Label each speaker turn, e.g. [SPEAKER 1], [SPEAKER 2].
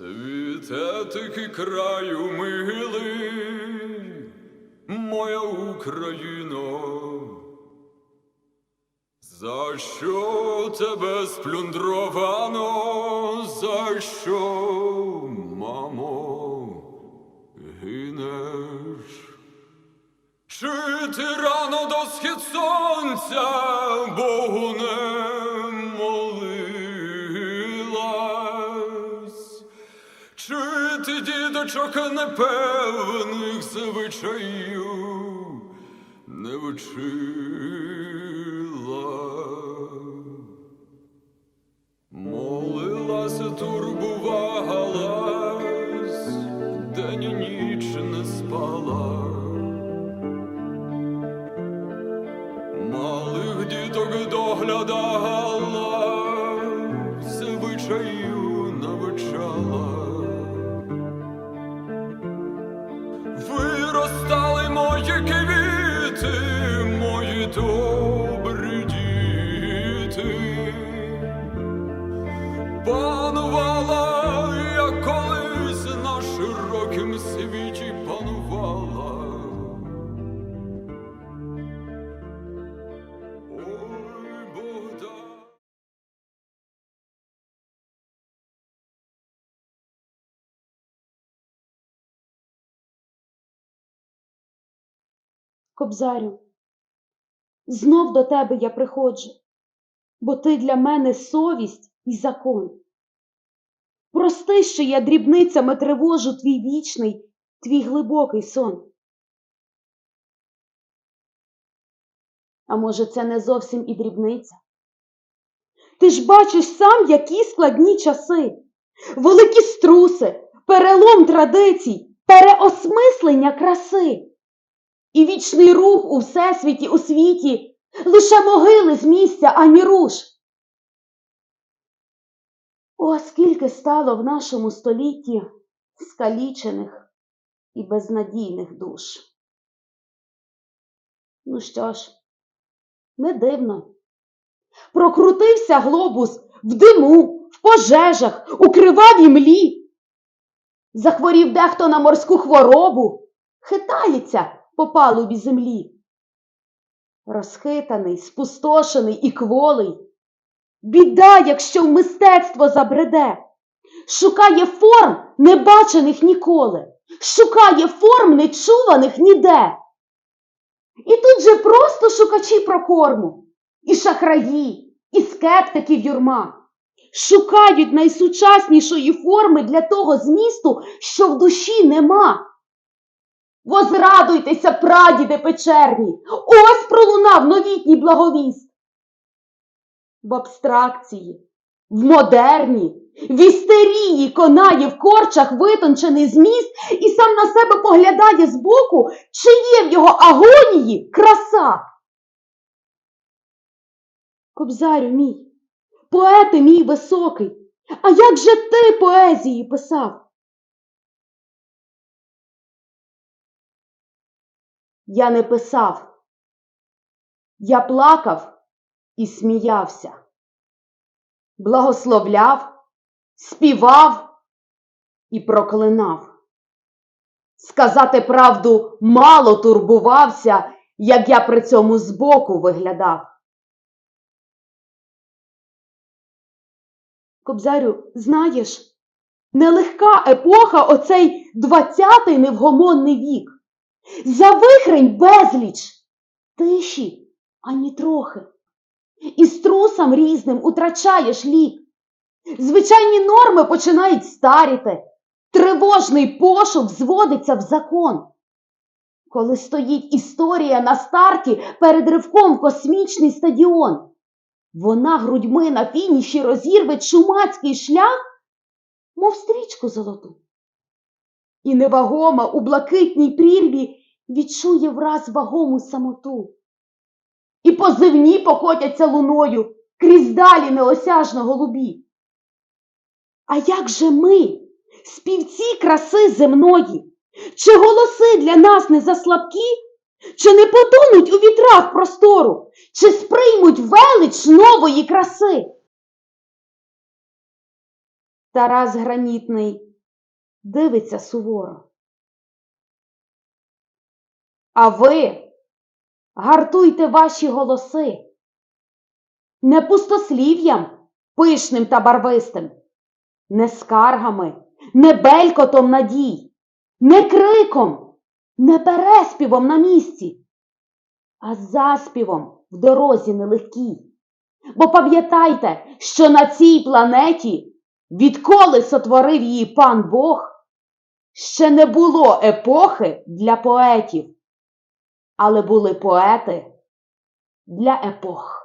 [SPEAKER 1] Світе таки краю милий, моя Україно, за що тебе сплюндровано, за що, мамо, гинеш? Чи ти рано до схід сонця Богу не ти діточок непевних звичаїв не вчила? Молилася, турбувалась, день і ніч не спала. Малих діток доглядала, Панувала, як колись на широкім світі панувала.
[SPEAKER 2] Кобзарю, знов до тебе я приходжу, бо ти для мене совість і закон. Прости, що я дрібницями тривожу твій вічний, твій глибокий сон. А може, це не зовсім і дрібниця? Ти ж бачиш сам, які складні часи, великі струси, перелом традицій, переосмислення краси. І вічний рух у всесвіті, у світі, лише могили з місця, ані руш. О, скільки стало в нашому столітті скалічених і безнадійних душ. Ну що ж, не дивно. Прокрутився глобус в диму, в пожежах, у кривавій млі. Захворів дехто на морську хворобу, хитається по палубі землі. Розхитаний, спустошений і кволий. Біда, якщо в мистецтво забреде, шукає форм, не бачених ніколи, шукає форм, не чуваних ніде. І тут же просто шукачі прокорму, і шахраї, і скептиків юрма. Шукають найсучаснішої форми для того змісту, що в душі нема. Возрадуйтеся, прадіди печерні, ось пролунав новітній благовіст. В абстракції, в модерні, в істерії конає в корчах витончений зміст і сам на себе поглядає збоку, чи є в його агонії краса. Кобзарю мій, поете мій високий, а як же ти поезії писав? Я не писав. Я плакав і сміявся, благословляв, співав і проклинав. Сказати правду мало турбувався, як я при цьому збоку виглядав. Кобзарю, знаєш, нелегка епоха оцей двадцятий невгомонний вік. За вихрень безліч, тиші ані трохи. І струсам різним утрачаєш лік. Звичайні норми починають старіти, тривожний пошук зводиться в закон. Коли стоїть історія на старті перед ривком космічний стадіон, вона грудьми на фініші розірве чумацький шлях, мов стрічку золоту. І невагома у блакитній прірві відчує враз вагому самоту. І позивні покотяться луною крізь далі неосяжно голубі. А як же ми, співці краси земної, чи голоси для нас не заслабкі, чи не потонуть у вітрах простору, чи сприймуть велич нової краси? Тарас Гранітний дивиться суворо. А ви гартуйте ваші голоси не пустослів'ям пишним та барвистим, не скаргами, не белькотом надій, не криком, не переспівом на місці, а заспівом в дорозі нелегкій. Бо пам'ятайте, що на цій планеті, відколи сотворив її пан Бог, ще не було епохи для поетів, але були поети для епох.